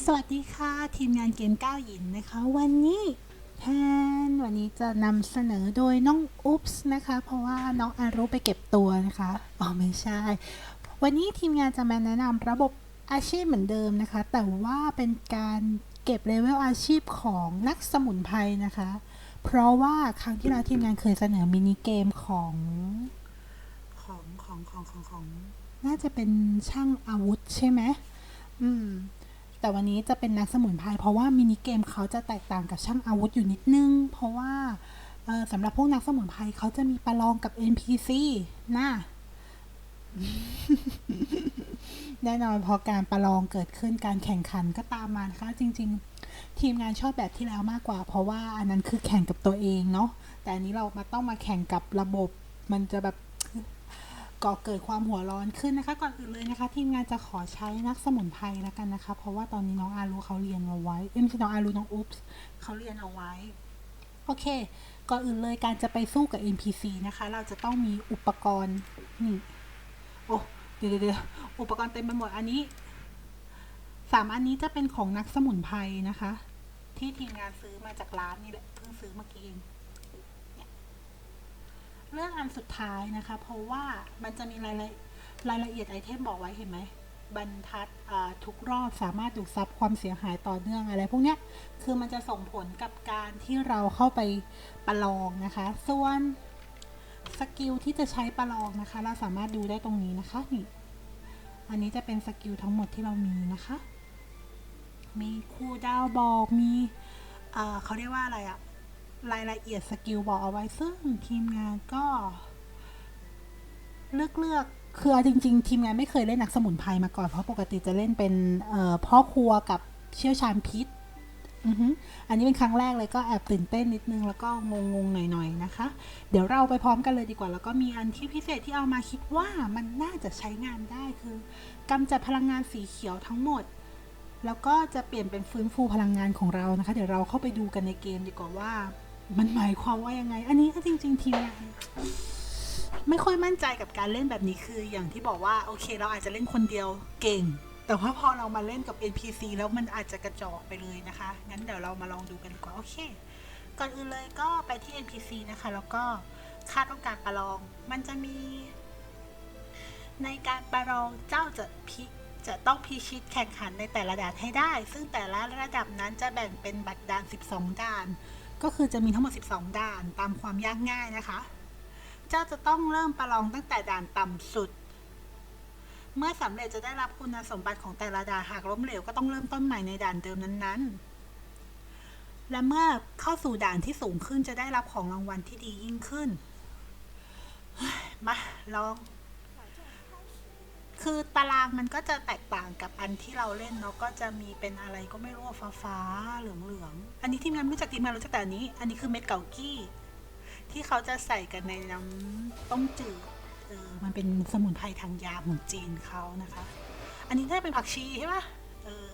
สวัสดีค่ะ ทีมงานเกมก้าวหยินนะคะ วันนี้แทนวันนี้จะนำเสนอโดยน้องอุ๊ปส์นะคะ เพราะว่าน้องอารุไปเก็บตัวนะคะอ๋อไม่ใช่ วันนี้ทีมงานจะมาแนะนำระบบอาชีพเหมือนเดิมนะคะ แต่ว่าเป็นการเก็บเลเวลอาชีพของนักสมุนไพรนะคะ เพราะว่าครั้งที่แล้วทีมงานเคยเสนอมินิเกมของของของของของของน่าจะเป็นช่างอาวุธใช่ไหมอืม แต่วันนี้จะเป็นนักสมุนไพรเพราะว่ามินิเกมเขาจะแตกต่างกับช่างอาวุธอยู่นิดนึง เพราะว่าสำหรับพวกนักสมุนไพรเขาจะมีประลองกับ NPC นะแน่นอนพอการประลองเกิดขึ้นการแข่งขันก็ตามมานะคะจริง ๆ ทีมงานชอบแบบที่แล้วมากกว่า เพราะว่าอันนั้นคือแข่งกับตัวเองเนาะแต่อันนี้เรามาต้องมาแข่งกับระบบ มันจะแบบ ก่อเกิดความหัวร้อนขึ้นนะคะ ก่อนอื่นเลยนะคะ ทีมงานจะขอใช้นักสมุนไพรแล้วกันนะคะ เพราะว่าตอนนี้น้องอารุเขาเรียนเอาไว้เอ้ยไม่ใช่น้องอารุน้องอุ๊บส์เขาเรียนเอาไว้โอเค ก่อนอื่นเลยการจะไปสู้กับ NPC นะคะ เราจะต้องมีอุปกรณ์นี่โอ้เดี๋ยวเดี๋ยวเดี๋ยวอุปกรณ์เต็มไปหมดอันนี้สามอันนี้จะเป็นของนักสมุนไพรนะคะ ที่ทีมงานซื้อมาจากร้านนี่แหละเพิ่งซื้อเมื่อกี้เอง เรื่องอันสุดท้ายนะคะ เพราะว่ามันจะมีรายละรายละเอียดไอเทมบอกไว้เห็นไหมบรรทัดทุกรอบสามารถดูดซับความเสียหายต่อเนื่องอะไรพวกเนี้ยคือมันจะส่งผลกับการที่เราเข้าไปประลองนะคะ ส่วนสกิลที่จะใช้ประลองนะคะ เราสามารถดูได้ตรงนี้นะคะนี่อันนี้จะเป็นสกิลทั้งหมดที่เรามีนะคะ มีคูลดาวบอกมีเขาเรียกว่าอะไรอะ รายละเอียดสกิลบอกเอาไว้ซึ่งทีมงานก็ เลือกเลือกคือจริง ๆ ทีมงานไม่เคยเล่นนักสมุนไพรมาก่อน เพราะปกติจะเล่นเป็นพ่อครัวกับเชี่ยวชาญพิษอืออันนี้เป็นครั้งแรกเลยก็แอบตื่นเต้นนิดนึง แล้วก็งงๆหน่อยๆนะคะ เดี๋ยวเราไปพร้อมกันเลยดีกว่า แล้วก็มีอันที่พิเศษที่เอามาคิดว่ามันน่าจะใช้งานได้คือกำจัดพลังงานสีเขียวทั้งหมด แล้วก็จะเปลี่ยนเป็นฟื้นฟูพลังงานของเรานะคะ เดี๋ยวเราเข้าไปดูกันในเกมดีกว่าว่า มันหมายความว่ายังไง อันนี้ก็จริง ๆ ทีมงานไม่ค่อยมั่นใจกับการเล่นแบบนี้คืออย่างที่บอกว่าโอเค เราอาจจะเล่นคนเดียวเก่ง แต่ว่าพอเรามาเล่นกับ NPC แล้วมันอาจจะกระจอกไปเลยนะคะ งั้นเดี๋ยวเรามาลองดูกันดีกว่า โอเค ก่อนอื่นเลยก็ไปที่ NPC นะคะ แล้วก็ค่าต้องการประลอง มันจะมี ในการประลองเจ้าจะพิจะต้องพิชิตแข่งขันในแต่ละด่านให้ได้ ซึ่งแต่ละระดับนั้นจะแบ่งเป็นบัตรด่าน 12 ด่าน ก็คือจะมีทั้งหมด 12 ด่านตามความยากง่ายนะคะ เจ้าจะต้องเริ่มประลองตั้งแต่ด่านต่ำสุด เมื่อสำเร็จจะได้รับคุณสมบัติของแต่ละด่านหากล้มเหลวก็ต้องเริ่มต้นใหม่ในด่านเดิมนั้นๆ และเมื่อเข้าสู่ด่านที่สูงขึ้นจะได้รับของรางวัลที่ดียิ่งขึ้น มาลอง คือตารางมันก็จะแตกต่างกับอันที่เราเล่นเนาะก็จะมีเป็นอะไรก็ไม่รู้ฟ้าฟ้าๆเหลืองเหลืองๆอันนี้ทีมงานไม่รู้จักทีมงานรู้จักแต่อันนี้ อันนี้คือเม็ดเกากี้ ที่เขาจะใส่กันในน้ำต้มจืดเออมันเป็นสมุนไพรทางยาของจีนเขานะคะ อันนี้น่าเป็นผักชีใช่ปะเออ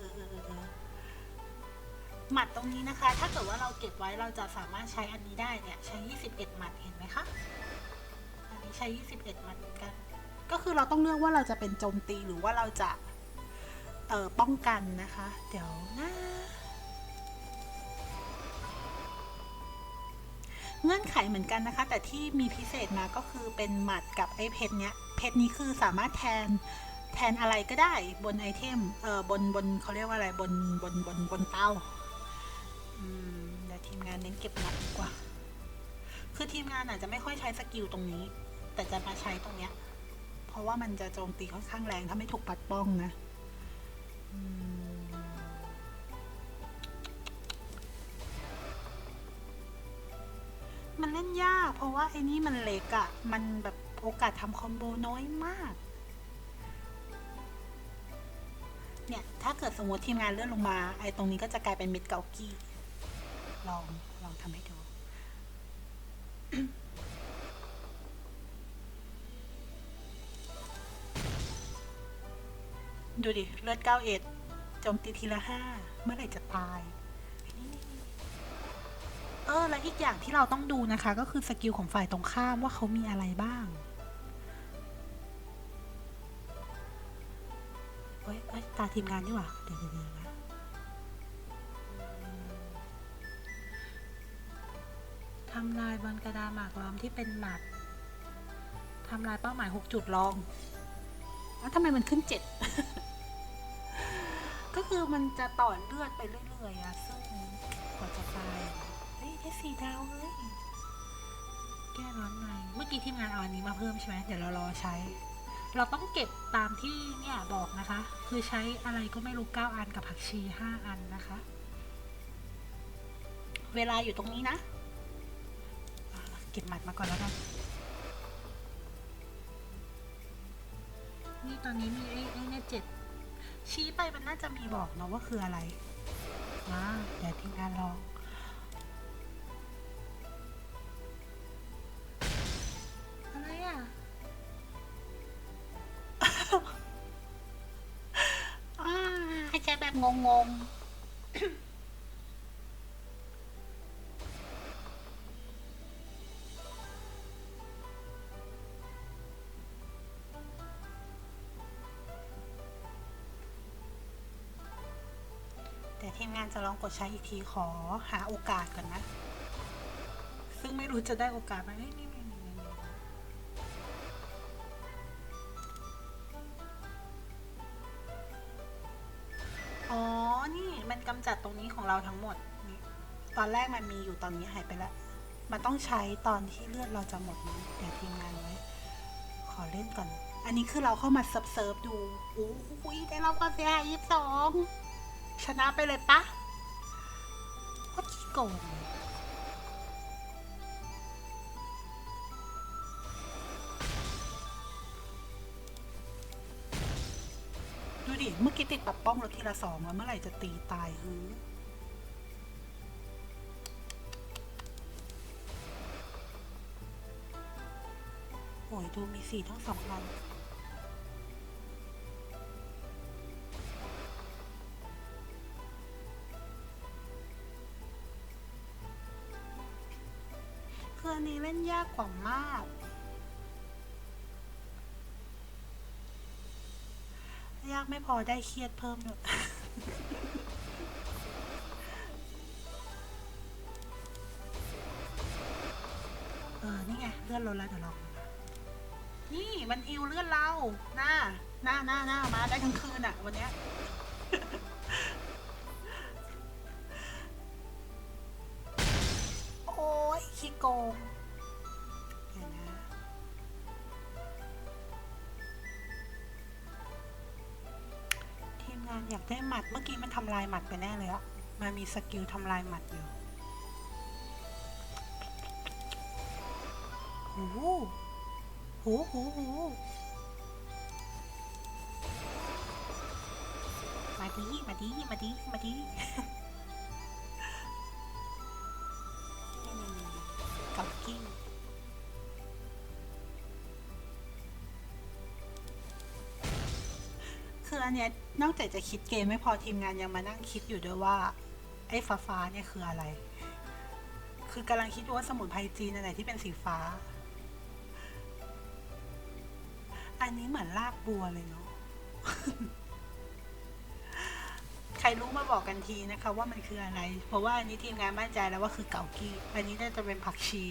หมัดตรงนี้นะคะ ถ้าเกิดว่าเราเก็บไว้เราจะสามารถใช้อันนี้ได้เนี่ยใช้ 21 หมัดเห็นไหมคะ อันนี้ใช้ 21 หมัดเหมือนกัน ก็คือเราต้องเลือกว่าเราจะเป็นโจมตีหรือว่าเราจะเอ่อป้องกันนะคะ เดี๋ยวนะเงื่อนไขเหมือนกันนะคะ แต่ที่มีพิเศษมาก็คือเป็นหมัดกับไอ้เพชรเนี้ยเพชรนี้คือสามารถแทนแทนอะไรก็ได้บนไอเทมเอ่อบนบนเขาเรียกว่าอะไรบนบนบนบนเต้าอืมเดี๋ยวทีมงานเน้นเก็บหมัดดีกว่า คือทีมงานอาจจะไม่ค่อยใช้สกิลตรงนี้ แต่จะมาใช้ตรงเนี้ย ราะว่ามันจะโจมตีค่อนข้างแรงถ้าไม่ถูกปัดป้องนะมันเล่นยาก เพราะว่าไอ้นี่มันเล็กอะ่ะมันแบบโอกาสทำคอมโบน้อยมาก เนี่ย ถ้าเกิดสมมติทีมงานเลื่อนลงมา ไอ้ตรงนี้ก็จะกลายเป็นเม็ดเกากี้ ลอง ลองทำให้ดู ดูดิ เลือดเก้าเอ็ดโจมตีทีละห้าเมื่อไหร่จะตาย เออ และอีกอย่างที่เราต้องดูนะคะ ก็คือสกิลของฝ่ายตรงข้ามว่าเขามีอะไรบ้างเอ้ยเอ้ยตาทีมงานดีกว่า เดี๋ยวเดี๋ยวทำลายบนกระดาษหมากล้อมที่เป็นหมัดทำลายเป้าหมายหกจุดลองแล้วทำไมมันขึ้นเจ็ด ก็คือมันจะต่อเลือดไปเรื่อยๆอะซึ่งกว่าจะตายเฮ้ยได้สี่ดาวเลยแก้ร้อนในเมื่อกี้ทีมงานเอาอันนี้มาเพิ่มใช่ไหมเดี๋ยวเรารอใช้ เราต้องเก็บตามที่เนี่ยบอกนะคะ คือใช้อะไรก็ไม่รู้9อันกับผักชี5อันนะคะ เวลาอยู่ตรงนี้นะอะเก็บหมัดมาก่อนแล้วกันนี่ตอนนี้มีไอ้ไอ้เนี่ยเจ็ด ชี้ไปมันน่าจะมีบอกเนาะว่าคืออะไรมาเดี๋ยวทีมงานลอง อะไรอะอ่าให้แค่แบบงงๆ ทีมงานจะลองกดใช้อีกทีขอหาโอกาสก่อนนะ ซึ่งไม่รู้จะได้โอกาสไหมนี่อ๋อ นี่มันกำจัดตรงนี้ของเราทั้งหมดนี่ตอนแรกมันมีอยู่ตอนนี้หายไปแล้ว มันต้องใช้ตอนที่เลือดเราจะหมดนะเดี๋ยวทีมงานไว้ ขอเล่นก่อน อันนี้คือเราเข้ามาเซิร์ฟเซิฟดูโอ้โหได้รับความเสียหายยี่สิบสอง ชนะไปเลยปะโคตรขี้โกงดูดิ เมื่อกี้ติดปับป้องเราทีละสองแล้วเมื่อไหร่จะตีตายฮือโอ้ยดูมีสีทั้งสองอัน ล่นยากกว่ามาก ยากไม่พอได้เครียดเพิ่มด้วยเออ นี่ไงเลื่อนรถแล้วเดี๋ยวลองนี่มันฮิวเลื่อนเราหน้าหน้าหน้าหน้ามาได้ทั้งคืนอะ วันเนี้ยโอ้ยขี้โกง อยากได้หมัด เมื่อกี้มันทำลายหมัดไปแน่เลยอะมันมีสกิลทำลายหมัดอยู่โอ้โหโหโหโหมาดีมาดีมาดีมาดีกับกิ้งคืออันเนี้ย นอกจากจะคิดเกมไม่พอทีมงานยังมานั่งคิดอยู่ด้วยว่า ไอ้ฟ้าฟ้าๆเนี่ยคืออะไร คือกำลังคิดว่าสมุนไพรจีนอะไรที่เป็นสีฟ้า อันนี้เหมือนรากบัวเลยเนาะใครรู้มาบอกกันทีนะคะ ว่ามันคืออะไร เพราะว่าอันนี้ทีมงานมั่นใจแล้วว่าคือเกากี้ อันนี้น่าจะเป็นผักชี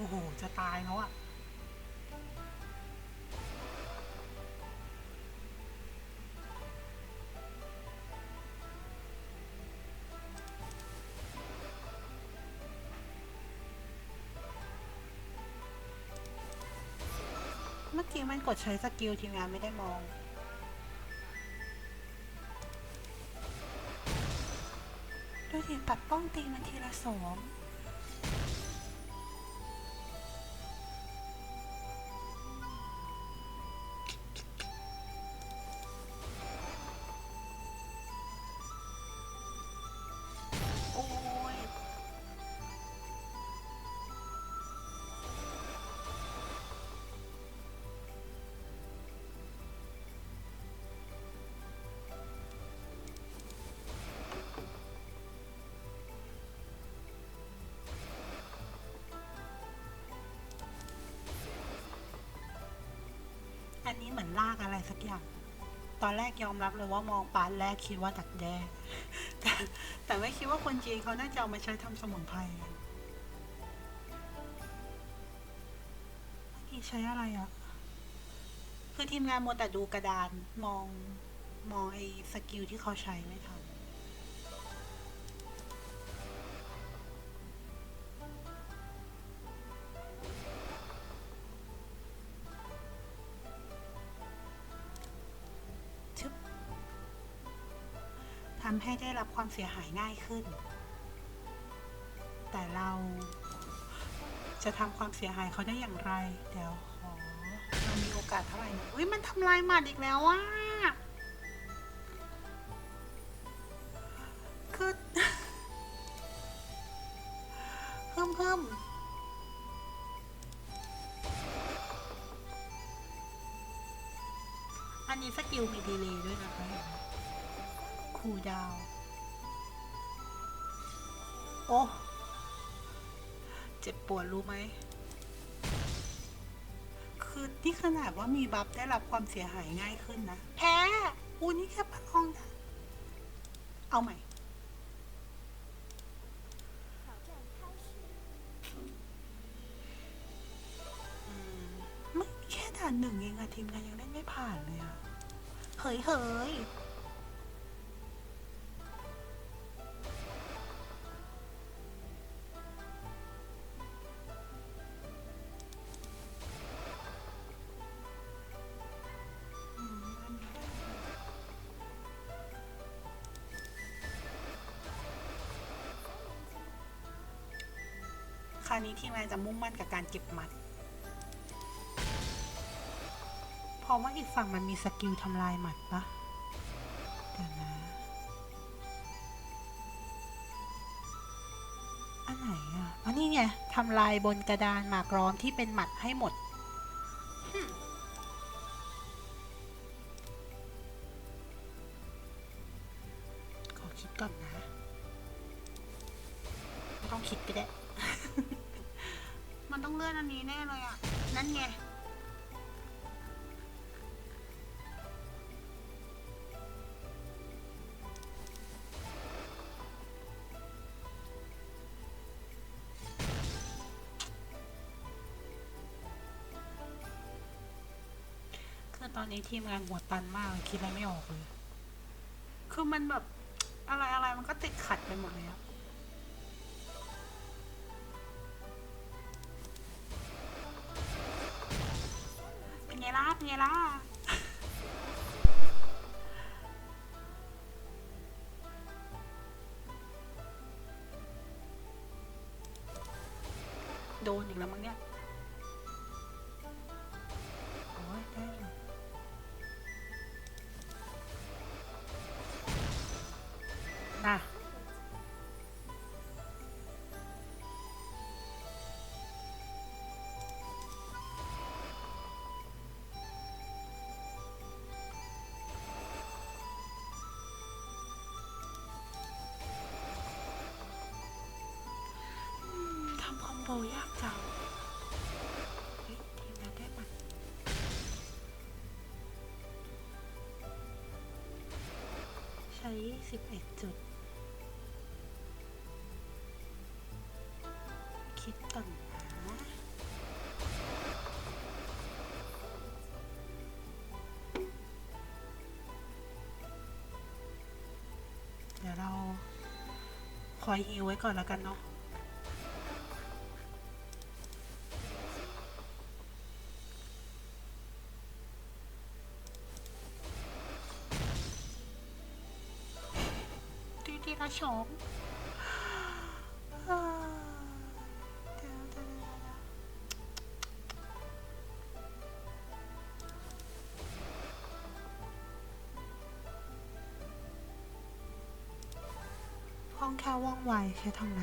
โอ้โห จะตายแล้วอะเมื่อกี้มันกดใช้สกิลทีมงานไม่ได้มอง ดูดิปัดป้องตีมันทีละสอง อันนี้เหมือนลากอะไรสักอย่าง ตอนแรกยอมรับเลยว่ามองปานแรกคิดว่าดักแด้แต่แต่ไม่คิดว่าคนจีนเขาน่าจะเอามาใช้ทำสมุนไพรไม่ใช้อะไรอะ คือทีมงานมัวแต่ดูกระดานมองมองไอ้สกิลที่เขาใช้ไม่ทันำให้ได้รับความเสียหายง่ายขึ้น แต่เราจะทำความเสียหายเขาได้อย่างไร เดี๋ยวขอเรามีโอกาสเท่าไหร่นะอุ้ยมันทำลายหมัดอีกแล้วว่ะคือเพิ่มเพิ่มอันนี้สกิลมีดีเลย์ด้วยนะคะเห็น คูลดาวโอ้เจ็บปวดรู้ไหม คือนี่ขนาดว่ามีบัฟได้รับความเสียหายง่ายขึ้นนะ แพ้อูนี่แค่ประลองนะ เอาใหม่มไม่แค่ด่านหนึ่งเองอะทีมงานยังเล่นไม่ผ่านเลยอะเฮ้ยเฮ้ย วนี้ทีมงานจะมุ่งมั่นกับการเก็บหมัด เพราะว่าอีกฝั่งมันมีสกิลทำลายหมัดปะเดี๋ยวนะ อันไหนอะ อันนี้ไงทำลายบนกระดานหมากร้อมที่เป็นหมัดให้หมด นอันนี้แน่เลยอะ นั่นไง คือตอนนี้ทีมงานหัวตันมากเลยคิดอะไรไม่ออกเลย คือมันแบบอะไรอะไรมันก็ติดขัดไปหมดเลยอะ ไงล่ะ โดนอีกแล้วมั้งเนี่ย โบยากจังเฮ้ยทีมงานได้มันใช้ 11 จุด คิดก่อนนะเดี๋ยวเราคอยฮิวไว้ก่อนแล้วกันเนาะ สองอ่าเดี๋ยวเดี๋ยวเดี๋ยวเดี๋ยวห้องแค่ว่องไวใช้ทำไร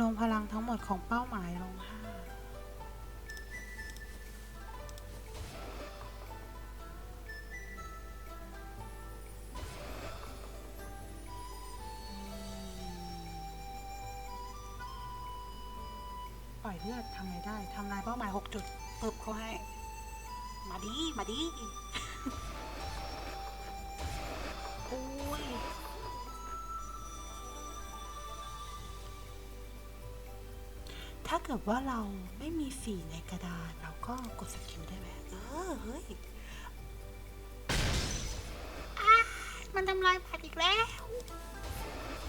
ลงพลังทั้งหมดของเป้าหมายลงห้า เลือดทำไงได้ทำลายเป้าหมายหกจุดปึ๊บเขาให้ มาดิมาดิโอ้ยถ้าเกิดว่าเราไม่มีสีในกระดานเราก็กดสกิลได้ไหมเออเฮ้ยมันทำลายผัดอีกแล้ว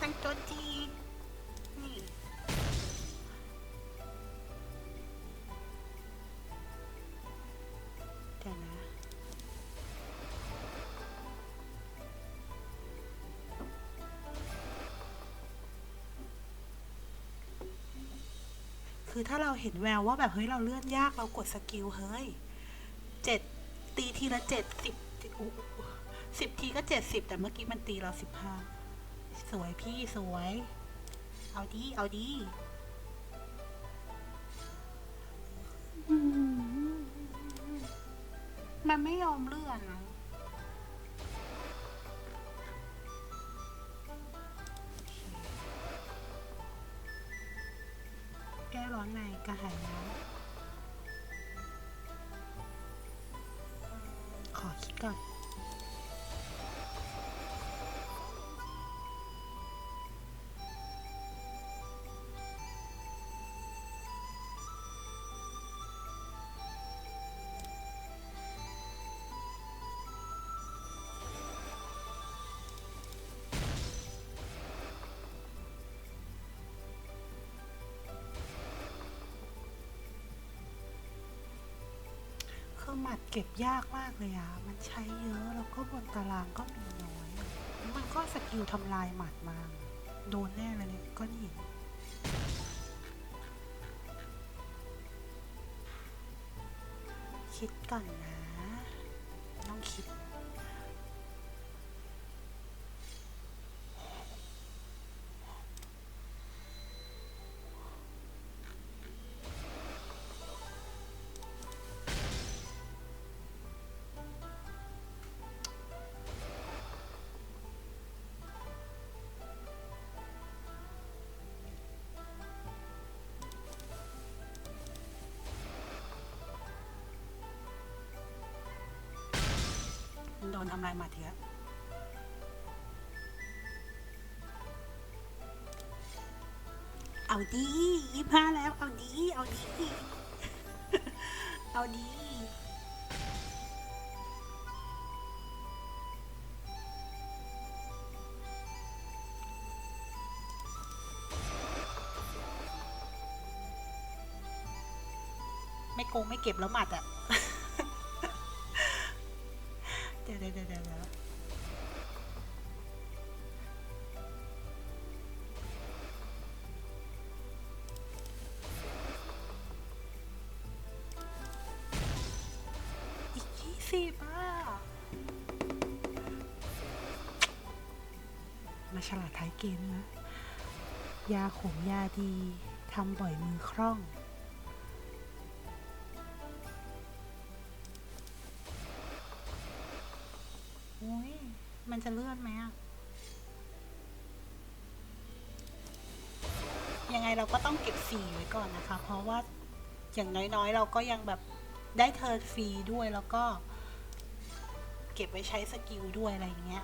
ตังโจรจี คือถ้าเราเห็นแววว่าแบบเฮ้ยเราเลื่อนยากเรากดสกิลเฮ้ยเจ็ดตีทีละเจ็ดสิบสิบทีก็เจ็ดสิบแต่เมื่อกี้มันตีเราสิบห้าสวยพี่สวย เอาดี เอาดีมันไม่ยอมเลื่อนอะ กระหายน้ำขอคิดก่อน หมัดเก็บยากมากเลยอะมันใช้เยอะแล้วก็บนตารางก็มีน้อย มันก็สกิลทำลายหมัดมา โดนแน่เลยเนี่ยก็นหินคิดก่อนนะ โดนทำลายมัดเยอะเอาดียี่ห้าแล้ว เอาดี เอาดี เอาดีไม่โกงไม่เก็บแล้วหมัดอะเสิบอะมาฉลาดท้ายเกมนะ ยาขมยาดีทำบ่อยมือคล่อง อุ้ย มันจะเลื่อนไหมอะยังไงเราก็ต้องเก็บสีไว้ก่อนนะคะ เพราะว่าอย่างน้อยๆ เราก็ยังแบบได้เทิร์นฟรีด้วยแล้วก็ ก็บไว้ใช้สกิลด้วยอะไรอย่างเงี้ย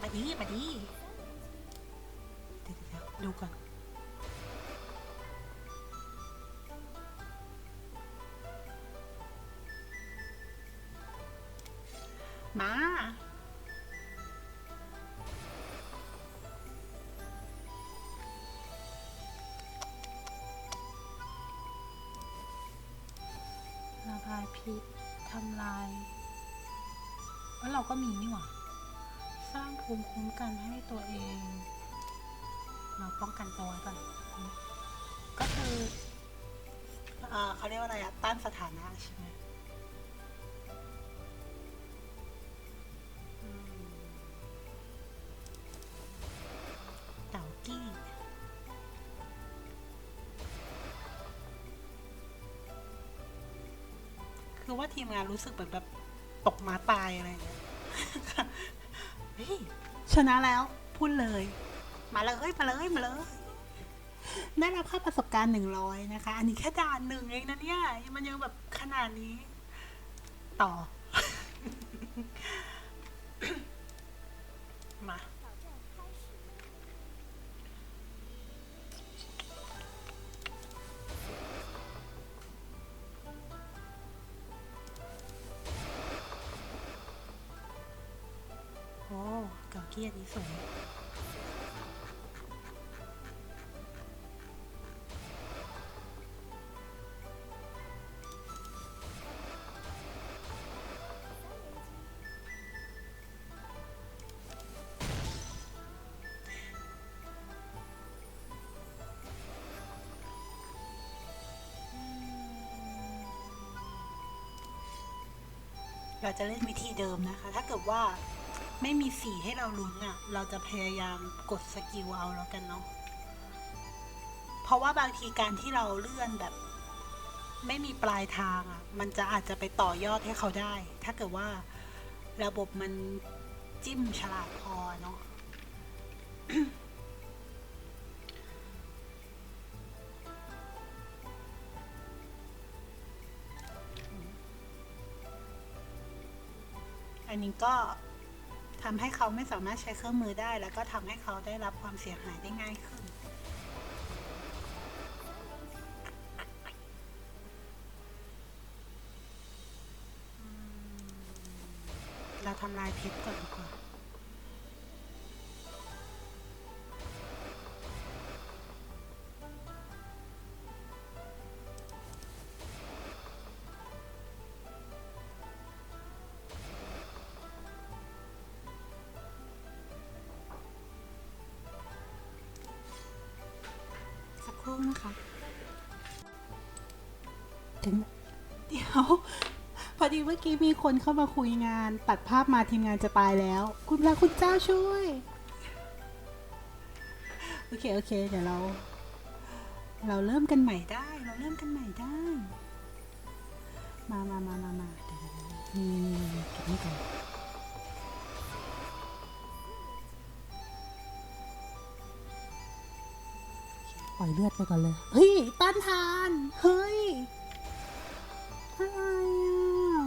มาดีมาดีเดี๋ยวดูก่อน มาำลายแล้วเราก็มีนี่หว่า สร้างภูมิคุ้มกันให้ตัวเอง เราป้องกันตัวไว้ก่อน ก็คือ เอ่อเขาเรียกว่าอะไรอะต้านสถานะใช่ไหม คือว่าทีมงานรู้สึกเหมือนแบบตกมาตายอะไรเงี้ยเฮ้ยชนะแล้ว พูดเลย มาเลยมาเลยมาเลยได้รับค่าประสบการณ์หนึ่งร้อยนะคะ อันนี้แค่ด่านหนึ่งเองนะเนี่ย มันยังแบบขนาดนี้ ต่อ เราจะเล่นวิธีเดิมนะคะ ถ้าเกิดว่าไม่มีสีให้เราลุ้นอะ่ะ เราจะพยายามกดสกิลเอาแล้วกันเนาะ เพราะว่าบางทีการที่เราเลื่อนแบบ ไม่มีปลายทางอะ่ะ มันจะอาจจะไปต่อยอดให้เขาได้ ถ้าเกิดว่าระบบมันจิ้มฉลาดพอเนาะ นนี้ก็ทำให้เขาไม่สามารถใช้เครื่องมือได้ แล้วก็ทำให้เขาได้รับความเสียหายได้ง่ายขึ้น เราทำลายเพชรก่อนดีกว่า ถึง เดี๋ยว พอดีเมื่อกี้มีคนเข้ามาคุยงาน ตัดภาพมาทีมงานจะตายแล้ว คุณพระคุณเจ้าช่วย โอเค โอเค เดี๋ยวเรา เราเริ่มกันใหม่ได้ เราเริ่มกันใหม่ได้ มามามามามาเดี๋ยวเดี๋ยวเดี๋ยวนี่นี่นี่เก็บนี่ก่อนปล่อยเลือดไปก่อนเลย เฮ้ย ต้านทาน เฮ้ย อะไรอะ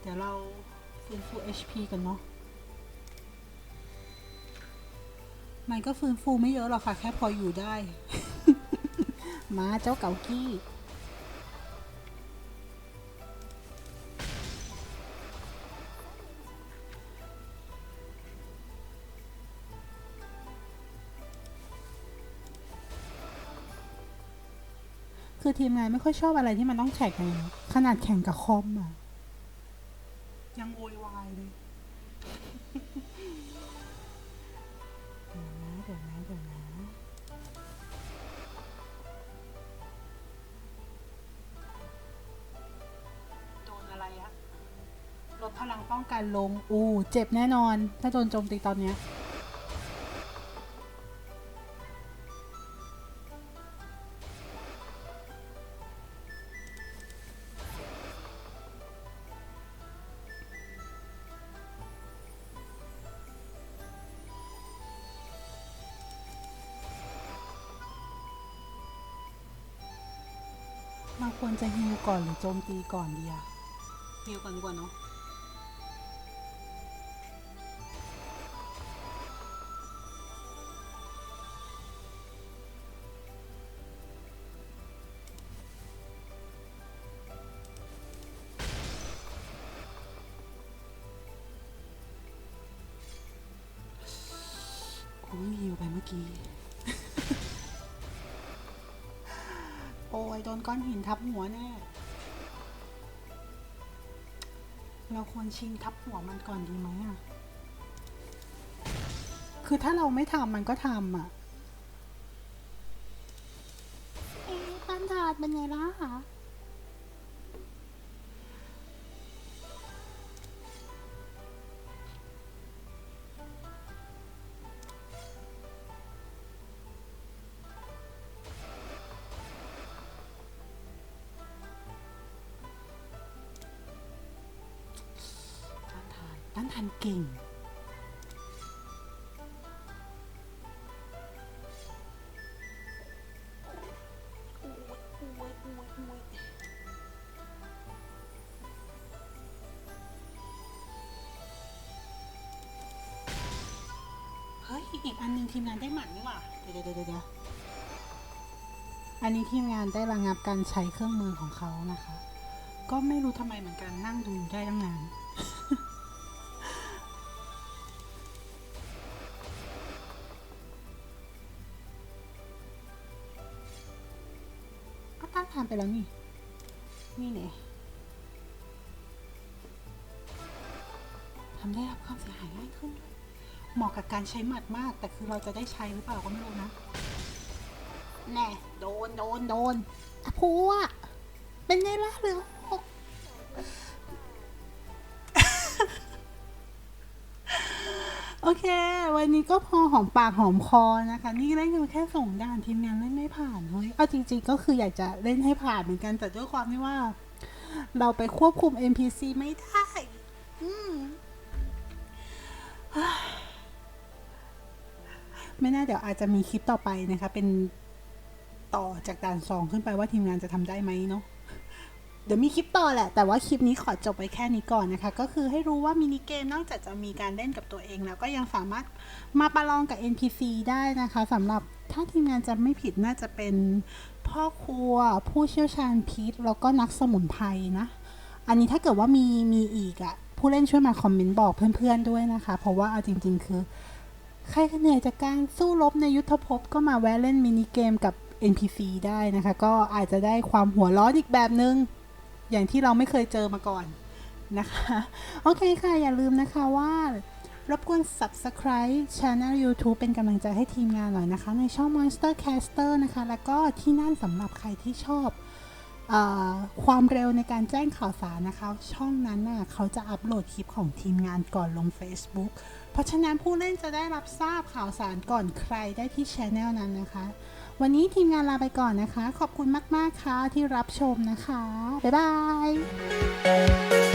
เดี๋ยวเราฟื้นฟู HP กันเนาะ มันก็ฟื้นฟูไม่เยอะหรอกค่ะ แค่พออยู่ได้ มาเจ้าเก่ากี้ คือทีมงานไม่ค่อยชอบอะไรที่มันต้องแข่งกันขนาดแข่งกับคอมอะ ยังโวยวายเลยเดี๋ยวนะเดี๋ยวนะเดี๋ยวนะโดนอะไรอะลดพลังป้องกันลง อู้ เจ็บแน่นอน ถ้าโดนโจมตีตอนเนี้ย ก่อนหรือโจมตีก่อนดีอะฮิวก่อนดีกว่าเนาะโอ้ยฮิวไปเมื่อกี้ โอ้ยโดนก้อนหินทับหัวแน่ เราควรชิงทับหัวมันก่อนดีไหมอะ คือถ้าเราไม่ทำมันก็ทำอะ เอ๊ะปันถาดเป็นไงล่ะิ่ง เฮ้ย อีกอันนึงทีมงานได้หมันนี่ว่ะเดี๋ยวเดี๋ยวเดี๋ยวอันนี้ทีมงานได้ระงงับการใช้เครื่องมือของเขานะคะ ก็ไม่รู้ทำไมเหมือนกันนั่งดูได้ตั้งนานานทานไปแล้วนี่ นี่เนี่ยทำได้รับความเสียหายง่ายขึ้นด้วยเหมาะกับการใช้หมัดมาก แต่คือเราจะได้ใช้หรือเปล่าก็ไม่รู้นะ แน่ โดน โดน โดนอะพัวเป็นไงล่ะเหลือ โอเค วันนี้ก็พอหอมปากหอมคอนะคะ นี่เล่นกันแค่ส่งด่านทีมงานเล่นไม่ผ่านเฮ้ยเอาจริงๆก็คืออยากจะเล่นให้ผ่านเหมือนกันแต่ด้วยความที่ว่า เราไปควบคุม NPC ไม่ได้อืมไม่น่าเดี๋ยวอาจจะมีคลิปต่อไปนะคะ เป็นต่อจากด่านสองขึ้นไปว่าทีมงานจะทำได้ไหมเนาะ เดี๋ยวมีคลิปต่อแหละ แต่ว่าคลิปนี้ขอจบไปแค่นี้ก่อนนะคะ ก็คือให้รู้ว่ามินิเกมนอกจากจะมีการเล่นกับตัวเองแล้วก็ยังสามารถมาประลองกับ NPC ได้นะคะสำหรับถ้าทีมงานจะไม่ผิดน่าจะเป็นพ่อครัว ผู้เชี่ยวชาญพิษแล้วก็นักสมุนไพรนะ อันนี้ถ้าเกิดว่ามีมีอีกอะ่ะผู้เล่นช่วยมาคอมเมนต์บอกเพื่อนๆด้วยนะคะ เพราะว่าเอาจริง ๆ คือใครเหนื่อยจากการสู้รบในยุทธภพก็มาแวะเล่นมินิเกมกับ NPC ได้นะคะ ก็อาจจะได้ความหัวร้อนอีกแบบนึง อย่างที่เราไม่เคยเจอมาก่อนนะคะ โอเคค่ะ อย่าลืมนะคะว่ารบกวน subscribe channel YouTube เป็นกำลังใจให้ทีมงานหน่อยนะคะ ในช่อง Monster Caster นะคะ แล้วก็ที่นั่นสำหรับใครที่ชอบออความเร็วในการแจ้งข่าวสารนะคะ ช่องนั้นน่ะเขาจะอัปโหลดคลิปของทีมงานก่อนลง Facebook เพราะฉะนั้นผู้เล่นจะได้รับทราบข่าวสารก่อนใครได้ที่ช anel นั้นนะคะ วันนี้ทีมงานลาไปก่อนนะคะ ขอบคุณมาก ๆ ค่ะที่รับชมนะคะ บ๊ายบาย